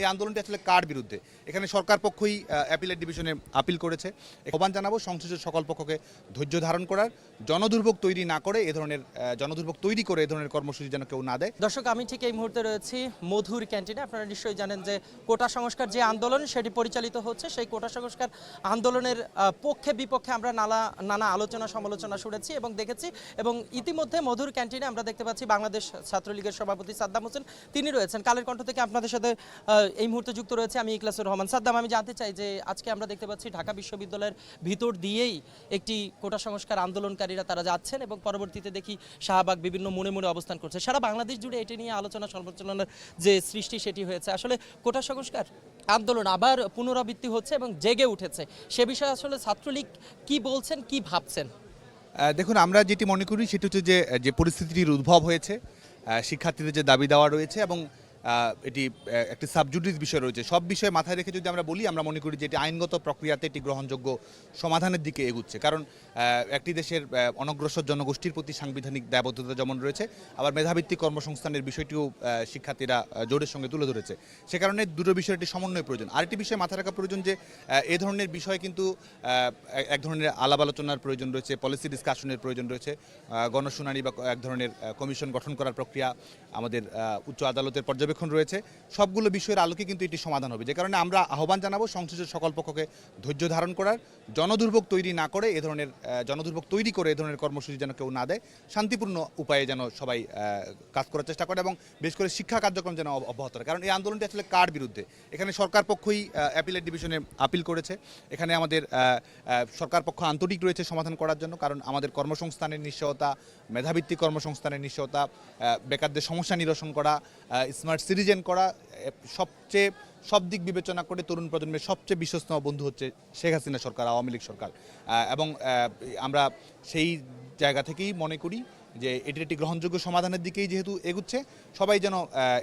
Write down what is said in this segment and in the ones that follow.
এই আন্দোলনটি আসলে কার বিরুদ্ধে? এখানে সরকার পক্ষই অ্যাপিলেট ডিভিশনে আপিল করেছে। আহ্বান জানাব সংশ্লিষ্ট সকল পক্ষকে ধৈর্য ধারণ করার, জনদুর্ভোগ তৈরি না করে এ ধরনের জনদুর্ভোগ তৈরি করে এ ধরনের কর্মসূচি যেন কেউ না দেয়। দর্শক, আমি ঠিক এই মুহূর্তে রয়েছি মধুর ক্যান্টিনে। আপনারা নিশ্চয়ই জানেন যে কোটা সংস্কার যে আন্দোলন সেটি পরিচালিত হচ্ছে, সেই কোটা সংস্কার আন্দোলনের পক্ষে বিপক্ষে আমরা নানা নানা আলোচনা সমালোচনা শুনেছি এবং দেখেছি এবং ইতিমধ্যে মধুর ক্যান্টিনে আমরা দেখতে পাচ্ছি বাংলাদেশ ছাত্রলীগের সভাপতি সাদ্দাম হোসেন, তিনি রয়েছেন। কালের কণ্ঠ থেকে আপনাদের সাথে এই মুহূর্তে যুক্ত রয়েছে আমি ইকলাসুর রহমান। সাদ্দাম, আমি জানতে চাই যে আজকে আমরা দেখতে পাচ্ছি ঢাকা বিশ্ববিদ্যালয়ের ভিতর দিয়েই একটি কোটা সংস্কার আন্দোলনকারীরা তারা যাচ্ছেন এবং পরবর্তীতে দেখি শাহবাগ বিভিন্ন মনে মনে অবস্থান করছে। সারা বাংলাদেশ জুড়ে এটি নিয়ে আলোচনা সমালোচনার যে সৃষ্টি সেটি হয়েছে। আসলে কোটা সংস্কার আন্দোলন আবার পুনরাবৃত্তি হচ্ছে এবং জেগে উঠেছে। সে বিষয়ে আসলে ছাত্রলীগ কি বলছেন, কি ভাবছেন? দেখুন, আমরা যেটি মনে করি সেটি হচ্ছে যে যে পরিস্থিতির উদ্ভব হয়েছে। শিক্ষার্থীদের যে দাবি দেওয়া রয়েছে এবং এটি একটি সাবজুডিস বিষয় রয়েছে। সব বিষয়ে মাথায় রেখে যদি আমরা বলি, আমরা মনে করি যে এটি আইনগত প্রক্রিয়াতে এটি গ্রহণযোগ্য সমাধানের দিকে এগুচ্ছে। কারণ একটি দেশের অনগ্রসর জনগোষ্ঠীর প্রতি সাংবিধানিক দায়বদ্ধতা যেমন রয়েছে, আবার মেধাভিত্তিক কর্মসংস্থানের বিষয়টিও শিক্ষার্থীরা জোরের সঙ্গে তুলে ধরেছে। সে কারণে দুটো বিষয়ের একটি সমন্বয় প্রয়োজন। আরেকটি বিষয় মাথায় রাখা প্রয়োজন যে এ ধরনের বিষয় কিন্তু এক- এক ধরনের আলাপ আলোচনার প্রয়োজন রয়েছে পলিসি ডিসকাশনের প্রয়োজন রয়েছে গণশুনানি বা এক ধরনের কমিশন গঠন করার প্রক্রিয়া আমাদের উচ্চ আদালতের পর্যবেক্ষণ রয়েছে, সবগুলো বিষয়ের আলোকে কিন্তু এটি সমাধান হবে। যে কারণে আমরা আহ্বান জানাব সংশ্লিষ্ট সকল পক্ষকে ধৈর্য ধারণ করার, জনদুর্ভোগ তৈরি না করে এ ধরনের জনদুর্ভোগ তৈরি করে এ ধরনের কর্মসূচি যেন কেউ না দেয়, শান্তিপূর্ণ উপায়ে যেন সবাই কাজ করার চেষ্টা করে এবং বিশেষ করে শিক্ষা কার্যক্রম যেন অব- অব্যাহত রাখে। কারণ এই আন্দোলনটি আসলে কার বিরুদ্ধে? এখানে সরকার পক্ষই অ্যাপিলেট ডিভিশনে আপিল করেছে। এখানে আমাদের সরকার পক্ষ আন্তরিক রয়েছে সমাধান করার জন্য, কারণ আমাদের কর্মসংস্থানের নিশ্চয়তা, মেধাভিত্তিক কর্মসংস্থানের নিশ্চয়তা বেকারদের সমস্যা নিরসন করা স্মার্ট সিটিজেন করা সবচেয়ে, সব দিক বিবেচনা করে তরুণ প্রজন্মের সবচেয়ে বিশ্বস্তম বন্ধু হচ্ছে শেখ হাসিনা সরকার, আওয়ামী লীগ সরকার। এবং আমরা সেই জায়গা থেকেই মনে করি যে এটির একটি গ্রহণযোগ্য সমাধানের দিকেই যেহেতু এগুচ্ছে সবাই যেন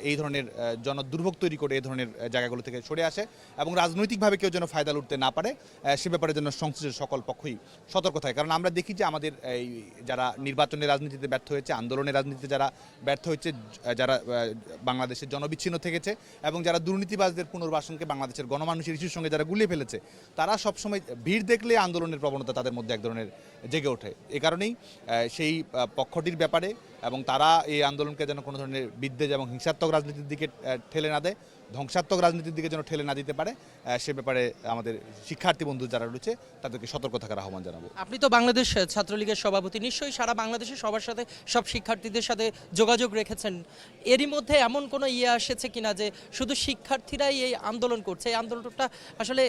এই ধরনের জন দুর্ভোগ তৈরি করে এই ধরনের জায়গাগুলো থেকে সরে আসে এবং রাজনৈতিকভাবে কেউ যেন ফায়দা লুটতে না পারে সে ব্যাপারে যেন সংশ্লিষ্ট সকল পক্ষই সতর্ক থাকে। কারণ আমরা দেখি যে আমাদের এই যারা নির্বাচনের রাজনীতিতে ব্যর্থ হয়েছে আন্দোলনের রাজনীতিতে যারা ব্যর্থ হয়েছে যারা বাংলাদেশের জনবিচ্ছিন্ন থেকেছে এবং যারা দুর্নীতিবাজদের পুনর্বাসনকে বাংলাদেশের গণমানুষের ইস্যুর সঙ্গে যারা গুলিয়ে ফেলেছে তারা সবসময় ভিড় দেখলে আন্দোলনের প্রবণতা তাদের মধ্যে এক ধরনের জেগে ওঠে। এ কারণেই সেই আহ, পক্ষটির ব্যাপারে এবং তারা এই আন্দোলনকে যেন কোনো ধরনের বিদ্বেষ এবং হিংসাত্মক রাজনীতির দিকে ঠেলে না দেয়, ধ্বংসাত্মক রাজনীতির দিকে যেন ঠেলে না দিতে পারে সে ব্যাপারে আমাদের শিক্ষার্থী বন্ধু যারা রয়েছে তাদেরকে সতর্ক থাকার আহ্বান জানাব। আপনি তো বাংলাদেশ ছাত্রলীগের সভাপতি, নিশ্চয়ই সারা বাংলাদেশের সবার সাথে সব শিক্ষার্থীদের সাথে যোগাযোগ রেখেছেন। এরই মধ্যে এমন কোনো ইয়ে এসেছে কিনা যে শুধু শিক্ষার্থীরাই এই আন্দোলন করছে? এই আন্দোলনটা আসলে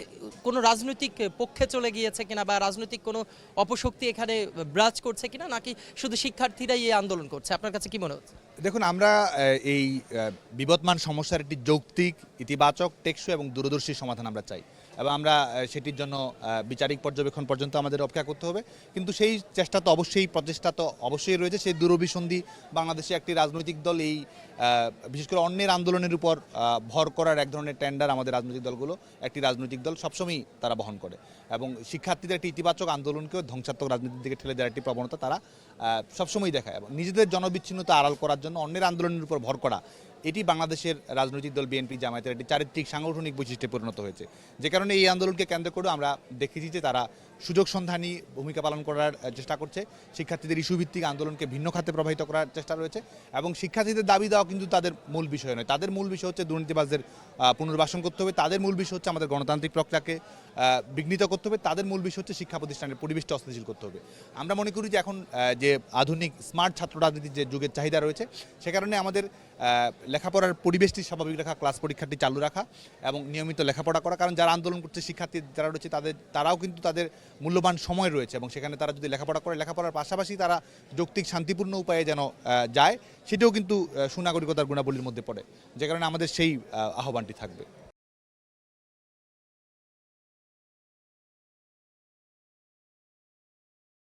কোনো রাজনৈতিক পক্ষে চলে গিয়েছে কিনা বা রাজনৈতিক কোনো অপশক্তি এখানে ব্রাজ করছে কিনা? নাকি শুধু শিক্ষার্থীরাই এই আন্দোলন করছে? আপনার কাছে কি মনে হচ্ছে? দেখুন, আমরা এই বিবদমান সমস্যার একটি যৌক্তিক, ইতিবাচক, টেকসই এবং দূরদর্শী সমাধান আমরা চাই। এবং আমরা সেটির জন্য বিচারিক পর্যবেক্ষণ পর্যন্ত আমাদের অপেক্ষা করতে হবে। কিন্তু সেই চেষ্টা তো অবশ্যই, প্রচেষ্টা তো অবশ্যই রয়েছে। সেই দূরভিসন্ধি বাংলাদেশে একটি রাজনৈতিক দল, এই বিশেষ করে অন্যের আন্দোলনের উপর ভর করার এক ধরনের টেন্ডার আমাদের রাজনৈতিক দলগুলো, একটি রাজনৈতিক দল সবসময়ই তারা বহন করে। এবং শিক্ষার্থীদের একটি ইতিবাচক আন্দোলনকেও ধ্বংসাত্মক রাজনীতির দিকে ঠেলে দেওয়ার একটি প্রবণতা তারা সবসময়ই দেখায়। এবং নিজেদের জনবিচ্ছিন্নতা আড়াল করার জন্য অন্যের আন্দোলনের উপর ভর করা এটি বাংলাদেশের রাজনৈতিক দল বিএনপি, জামায়াতের একটি চারিত্রিক সাংগঠনিক বৈশিষ্ট্যে পরিণত হয়েছে। যে কারণে এই আন্দোলনকে কেন্দ্র করে আমরা দেখেছি যে তারা সুযোগ সন্ধানী ভূমিকা পালন করার চেষ্টা করছে। শিক্ষার্থীদের ইস্যুভিত্তিক আন্দোলনকে ভিন্ন খাতে প্রবাহিত করার চেষ্টা রয়েছে এবং শিক্ষার্থীদের দাবি দেওয়া কিন্তু তাদের মূল বিষয় নয়। তাদের মূল বিষয় হচ্ছে দুর্নীতিবাজদের পুনর্বাসন করতে হবে। তাদের মূল বিষয় হচ্ছে আমাদের গণতান্ত্রিক প্রক্রিয়াকে বিঘ্নিত করতে হবে। তাদের মূল বিষয় হচ্ছে শিক্ষা প্রতিষ্ঠানের পরিবেশটা অস্থিতিশীল করতে হবে। আমরা মনে করি যে এখন যে আধুনিক স্মার্ট ছাত্র রাজনীতির যে যুগের চাহিদা রয়েছে, সে কারণে আমাদের লেখাপড়ার পরিবেশটি স্বাভাবিক রাখা, ক্লাস পরীক্ষাটি চালু রাখা এবং নিয়মিত লেখাপড়া করা। কারণ যারা আন্দোলন করছে, শিক্ষার্থী যারা রয়েছে, তাদের, তারাও কিন্তু তাদের মূল্যবান সময় রয়েছে এবং সেখানে তারা যদি লেখাপড়া করে, লেখাপড়ার পাশাপাশি তারা যৌক্তিক শান্তিপূর্ণ উপায়ে যেন যায়, সেটাও কিন্তু সুনাগরিকতার গুণাবলীর মধ্যে পড়ে। যে কারণে আমাদের সেই আহ্বানটি থাকবে।